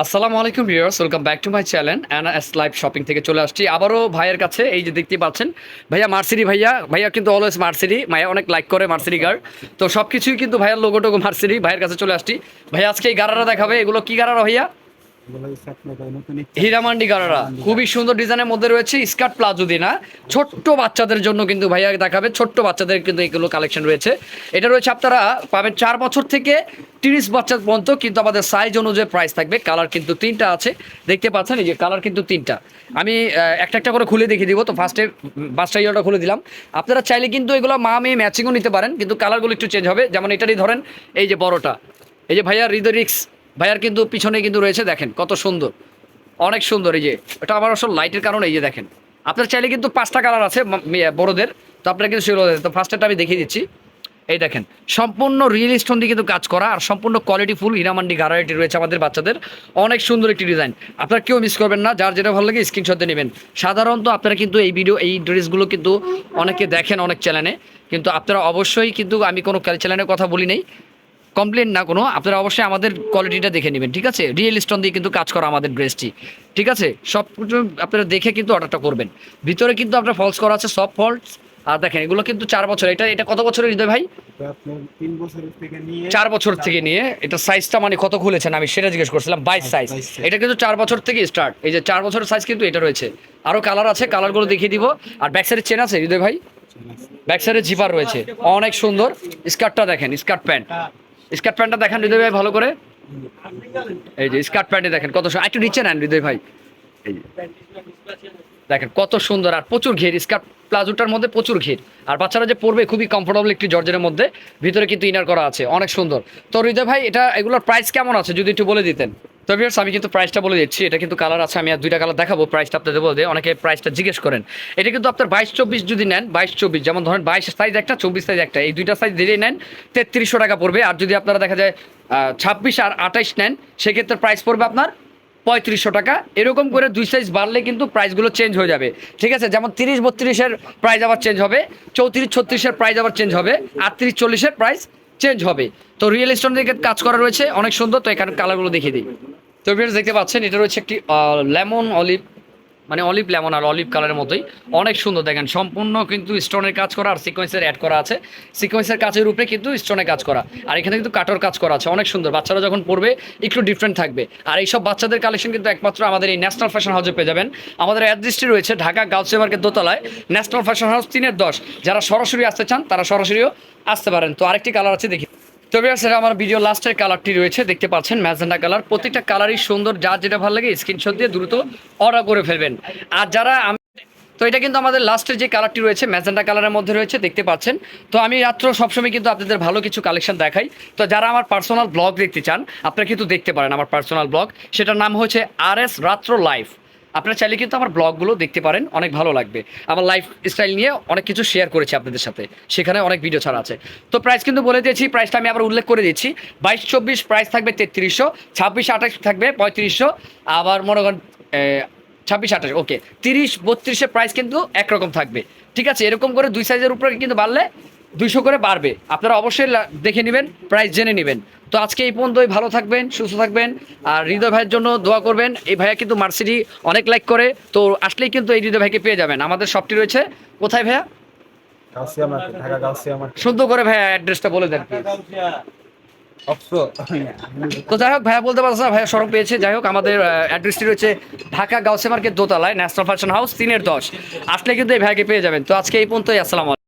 আসসালামু আলাইকুম viewers, welcome back to my channel and S live shopping থেকে চলে আসছি। আবারও ভাইয়ের কাছে এই যে দেখতে পাচ্ছেন, ভাইয়া মার্সিডি ভাইয়া ভাইয়া কিন্তু অলওয়েজ মার্সিডি ভাইয়া অনেক লাইক করে মার্সিডি গার তো সব কিছুই কিন্তু ভাইয়ার লোগোটোগো মার্সিডি ভাইয়ের কাছে চলে আসছি। ভাইয়া, আজকে এই গাড়ারা দেখাবে, এগুলো কী গাড়ারা ভাইয়া? হীরামান্ডি গারারা খুবই সুন্দর ডিজাইনের মধ্যে রয়েছে স্কার্ট প্লাজো দিয়ে না? ছোট্ট বাচ্চাদের জন্য কিন্তু ভাইয়া দেখাবে ছোট্ট বাচ্চাদের কিন্তু এগুলো কালেকশন রয়েছে। এটা রয়েছে আপনারা পাবেন চার বছর থেকে তিরিশ বছর পর্যন্ত কিন্তু আমাদের সাইজ অনুযায়ী প্রাইস থাকবে। কালার কিন্তু তিনটা আছে। দেখতে পাচ্ছেন এই যে কালার কিন্তু তিনটা। আমি একটা একটা করে খুলে দেখিয়ে দিব। তো ফার্স্টে বাসটা ইয়েটা খুলে দিলাম। আপনারা চাইলে কিন্তু এগুলো মা মেয়ে ম্যাচিংও নিতে পারেন কিন্তু কালারগুলো একটু চেঞ্জ হবে। যেমন এটারই ধরেন এই যে বড়টা। এই যে ভাইয়া হৃদয় রিক্স। ভাইয়ার কিন্তু পিছনে কিন্তু রয়েছে, দেখেন কত সুন্দর। অনেক সুন্দর এই যে, এটা আমার আসলে লাইটের কারণে এই যে দেখেন। আপনার চাইলে কিন্তু পাঁচটা কালার আছে মি- বড়দের। তো আপনারা কিন্তু সেগুলো তো ফার্স্টটা আমি দেখিয়ে দিচ্ছি। এই দেখেন, সম্পূর্ণ রিয়েল স্টোন দিয়ে কিন্তু কাজ করা, আর সম্পূর্ণ কোয়ালিটি ফুল হিরামান্ডি গারাইটি রয়েছে আমাদের বাচ্চাদের। অনেক সুন্দর একটি ডিজাইন আপনারা কেউ মিস করবেন না, যার যেটা ভালো লাগে স্ক্রিনশট নেবেন। সাধারণত আপনারা কিন্তু এই ভিডিও এই ড্রেসগুলো কিন্তু অনেকে দেখেন অনেক চ্যানেলে কিন্তু আপনারা অবশ্যই কিন্তু আমি কোনো চ্যানেলের কথা বলি নেই। কমপ্লেন না কোনো আপনারা অবশ্যই আমাদের কোয়ালিটিটা দেখে নেবেন ঠিক আছে? রিয়েল স্টোন দিয়ে কিন্তু কাজ করা আমাদের ড্রেসটি ঠিক আছে? সব কিছু আপনারা দেখে কিন্তু অর্ডারটা করবেন। ভিতরে কিন্তু আপনার ফলস করা আছে সব ফলস আর দেখেন এগুলো কিন্তু চার বছর এটা এটা কত বছরের হৃদয় ভাই? চার বছর থেকে নিয়ে এটা সাইজটা মানে কত খুলেছেন আমি সেটা জিজ্ঞেস করছিলাম বাইশ সাইজ এটা কিন্তু চার বছর থেকে স্টার্ট এই যে চার বছরের সাইজ কিন্তু এটা রয়েছে। আরও কালার আছে কালারগুলো দেখিয়ে দিব। আর ব্যাক সাইডের চেন আছে হৃদয় ভাই? ব্যাক সাইডে জিপার রয়েছে। অনেক সুন্দর। স্কার্টটা দেখেন স্কার্ট প্যান্ট স্কার্ট প্যান্টটা দেখেন হৃদয় ভাই, ভালো করে। এই যে স্কার্ট প্যান্টে দেখেন, কত একটু নিচে নেন হৃদয় ভাই। এই দেখেন, কত সুন্দর, আর প্রচুর ঘের, স্কার্ট প্লাজোটার মধ্যে প্রচুর ঘের। আর বাচ্চারা যে পরবে খুবই কমফোর্টেবল একটি জর্জের মধ্যে, ভিতরে কিন্তু ইনার করা আছে, অনেক সুন্দর। তো হৃদয় ভাই, এটা, এগুলোর প্রাইস কেমন আছে, যদি একটু বলে দিতেন? তো ভিউয়ার্স আমি কিন্তু প্রাইসটা বলে দিচ্ছি। এটা কিন্তু কালার আছে, আমি আর দুইটা কালার দেখাবো প্রাইসটা আপনাদের বলে দিই। অনেকে প্রাইসটা জিজ্ঞেস করেন। এটা কিন্তু আপনার বাইশ চব্বিশ যদি নেন, বাইশ চব্বিশ, যেমন ধরেন বাইশ সাইজ একটা, চব্বিশ সাইজ একটা, এই দুইটা সাইজ দিলেই নেন, তেত্রিশশো টাকা পড়বে। আর যদি আপনারা দেখা যায় ছাব্বিশ আর আঠাইশ নেন, সেক্ষেত্রে প্রাইস পড়বে আপনার পঁয়ত্রিশশো টাকা। এরকম করে দুই সাইজ বাড়লে কিন্তু প্রাইসগুলো চেঞ্জ হয়ে যাবে। ঠিক আছে? যেমন তিরিশ, বত্রিশের প্রাইস আবার চেঞ্জ হবে, চৌত্রিশ, ছত্রিশের প্রাইস আবার চেঞ্জ হবে, আটত্রিশ, চল্লিশের প্রাইস চেঞ্জ হবে। তো রিয়েল স্টোন থেকে কাজ করা রয়েছে, অনেক সুন্দর। তো এখানে কালারগুলো দেখিয়ে দিই। তো ভিউয়ার্স দেখতে পাচ্ছেন, এটা রয়েছে একটি লেমন অলিভ মানে অলিভ লেমন আর অলিভ কালারের মতোই। অনেক সুন্দর দেখেন, সম্পূর্ণ কিন্তু স্টোনের কাজ করা আর সিকোয়েন্সের অ্যাড করা আছে। সিকোয়েন্সের কাজের উপরে কিন্তু স্টোনের কাজ করা। আর এখানে কিন্তু কাটর কাজ করা আছে, অনেক সুন্দর। বাচ্চারা যখন পড়বে, একটু ডিফারেন্ট থাকবে। আর এইসব বাচ্চাদের কালেকশন কিন্তু একমাত্র আমাদের এই ন্যাশনাল ফ্যাশন হাউসে পেয়ে যাবেন। আমাদের অ্যাড্রেসটি রয়েছে ঢাকা গাউসে মার্কেট দোতলায় ন্যাশনাল ফ্যাশন হাউস তিনের দশ। যারা সরাসরি আসতে চান, তারা সরাসরিও আসতে পারেন। তো আরেকটি কালার আছে, দেখি। তবে সেটা আমার ভিডিও লাস্টের কালারটি রয়েছে, দেখতে পাচ্ছেন ম্যাজেন্ডা কালার প্রত্যেকটা কালারই সুন্দর, যার যেটা ভালো লাগে স্ক্রিনশট দিয়ে দ্রুত অর্ডার করে ফেলবেন। আর যারা আমি তো এটা কিন্তু আমাদের লাস্টের যে কালারটি রয়েছে ম্যাজেন্ডা কালারের মধ্যে রয়েছে, দেখতে পাচ্ছেন। তো আমি রাত্র সবসময় কিন্তু আপনাদের ভালো কিছু কালেকশন দেখাই। তো যারা আমার পার্সোনাল ব্লগ দেখতে চান, আপনারা কিন্তু দেখতে পারেন আমার পার্সোনাল ব্লগ সেটার নাম হচ্ছে আর এস রাত্র লাইফ আপনারা চাইলে কিন্তু আমার ব্লগগুলো দেখতে পারেন, অনেক ভালো লাগবে। আমার লাইফ স্টাইল নিয়ে অনেক কিছু শেয়ার করেছি আপনাদের সাথে। সেখানে অনেক ভিডিও ছাড়া আছে। তো প্রাইস কিন্তু বলে দিয়েছি প্রাইসটা আমি আবার উল্লেখ করে দিচ্ছি বাইশ চব্বিশ প্রাইস থাকবে তেত্রিশশো ছাব্বিশ আঠাশ থাকবে পঁয়ত্রিশশো, আবার মনে করেন ছাব্বিশ আঠাশ ওকে তিরিশ বত্রিশের প্রাইস কিন্তু একরকম থাকবে। ঠিক আছে, এরকম করে দুই সাইজের উপরে কিন্তু বাড়লে দুইশো করে বাড়বে। আপনারা অবশ্যই দেখে নেবেন প্রাইস জেনে নেবেন। তো আজকে এই পর্যন্তই ভালো থাকবেন সুস্থ থাকবেন আর হৃদয় ভাইয়ের জন্য দোয়া করবেন। এই ভাইয়া কিন্তু মার্সিডি অনেক লাইক করে তো আসলেই কিন্তু এই হৃদয় ভাইকে পেয়ে যাবেন। আমাদের শপটি রয়েছে। কোথায় ভাইয়া? সুন্দর করে ভাইয়া অ্যাড্রেসটা বলে দেন। তো যাই হোক ভাইয়া বলতে পারছে না ভাইয়া সড়ক পেয়েছে। যাই হোক আমাদের অ্যাড্রেসটি রয়েছে ঢাকা গাউসে মার্কেট দোতলায় ন্যাশনাল ফ্যাশন হাউস তিনের দশ। আসলে কিন্তু এই ভাইকে পেয়ে যাবেন। তো আজকে এই পর্যন্তই আসসালাম